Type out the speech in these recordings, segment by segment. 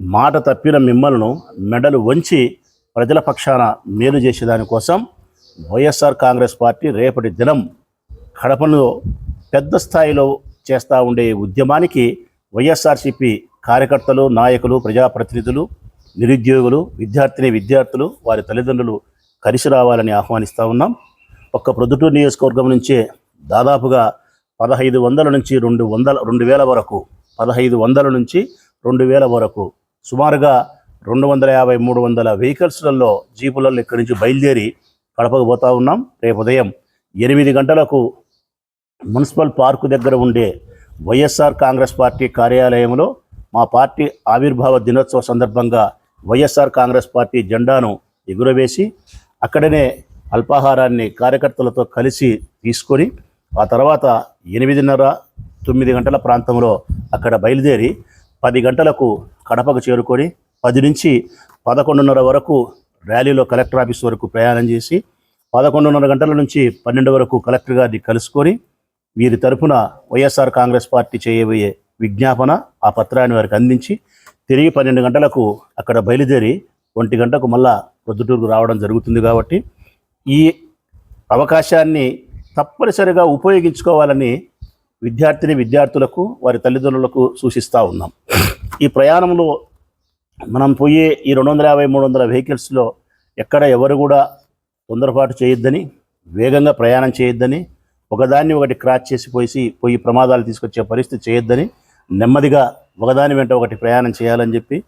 మాట తప్పిన మిమ్మల్ని మెడలు వంచి ప్రజల పక్షాన మేలు చేసేదానికోసం వైఎస్ఆర్ కాంగ్రెస్ పార్టీ రేపటి దినం కడపలో పెద్ద స్థాయిలో చేస్తూ ఉండే ఉద్యమానికి వైఎస్ఆర్సిపి కార్యకర్తలు నాయకులు ప్రజాప్రతినిధులు నిరుద్యోగులు విద్యార్థిని విద్యార్థులు వారి తల్లిదండ్రులు కలిసి రావాలని ఆహ్వానిస్తూ ఉన్నాం. ఒక్క ప్రొద్దుటూరు నియోజకవర్గం నుంచే దాదాపుగా పదహైదు వందల నుంచి రెండు వందల రెండు వేల వరకు పదహైదు వందల నుంచి రెండు వేల వరకు సుమారుగా రెండు వందల యాభై మూడు వందల వెహికల్స్లలో జీపులలో ఇక్కడి నుంచి బయలుదేరి కడపకు పోతా ఉన్నాం. రేపు ఉదయం ఎనిమిది గంటలకు మున్సిపల్ పార్కు దగ్గర ఉండే వైఎస్ఆర్ కాంగ్రెస్ పార్టీ కార్యాలయంలో మా పార్టీ ఆవిర్భావ దినోత్సవ సందర్భంగా వైఎస్ఆర్ కాంగ్రెస్ పార్టీ జెండాను ఎగురవేసి అక్కడనే అల్పాహారాన్ని కార్యకర్తలతో కలిసి తీసుకొని ఆ తర్వాత ఎనిమిదిన్నర తొమ్మిది గంటల ప్రాంతంలో అక్కడ బయలుదేరి పది గంటలకు కడపకు చేరుకొని పది నుంచి పదకొండున్నర వరకు ర్యాలీలో కలెక్టర్ ఆఫీస్ వరకు ప్రయాణం చేసి పదకొండున్నర గంటల నుంచి పన్నెండు వరకు కలెక్టర్ గారిని కలుసుకొని వీరి తరపున వైఎస్ఆర్ కాంగ్రెస్ పార్టీ చేయబోయే విజ్ఞాపన ఆ పత్రాన్ని వారికి అందించి తిరిగి పన్నెండు గంటలకు అక్కడ బయలుదేరి ఒంటి గంటకు మళ్ళా ప్రొద్దుటూరుకు రావడం జరుగుతుంది కాబట్టి ఈ అవకాశాన్ని తప్పనిసరిగా ఉపయోగించుకోవాలని విద్యార్థిని విద్యార్థులకు వారి తల్లిదండ్రులకు సూచిస్తూ ఉన్నాం. ఈ ప్రయాణంలో మనం పోయే ఈ రెండు వందల యాభై మూడు వందల వెహికల్స్లో ఎక్కడ ఎవరు కూడా తొందరపాటు చేయొద్దని వేగంగా ప్రయాణం చేయొద్దని ఒకదాన్ని ఒకటి క్రాచ్ చేసి పోయి పోయి ప్రమాదాలు తీసుకొచ్చే పరిస్థితి చేయొద్దని నెమ్మదిగా ఒకదాని వెంట ఒకటి ప్రయాణం చేయాలని చెప్పి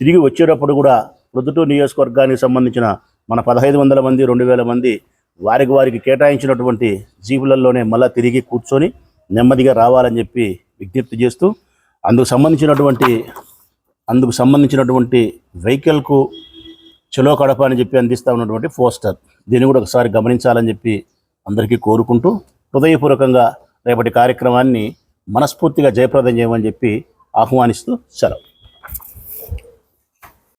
తిరిగి వచ్చేటప్పుడు కూడా ప్రొద్దుటూరు నియోజకవర్గానికి సంబంధించిన మన పదహైదు వందల మంది రెండు వేల మంది వారికి వారికి కేటాయించినటువంటి జీపులలోనే మళ్ళీ తిరిగి కూర్చొని నెమ్మదిగా రావాలని చెప్పి విజ్ఞప్తి చేస్తూ అందుకు సంబంధించినటువంటి అందుకు సంబంధించినటువంటి వెహికల్కు చలో కడప అని చెప్పి అందిస్తూ ఉన్నటువంటి పోస్టర్ దీన్ని కూడా ఒకసారి గమనించాలని చెప్పి అందరికీ కోరుకుంటూ హృదయపూర్వకంగా రేపటి కార్యక్రమాన్ని మనస్ఫూర్తిగా జయప్రదం చేయమని చెప్పి ఆహ్వానిస్తూ సెలవు.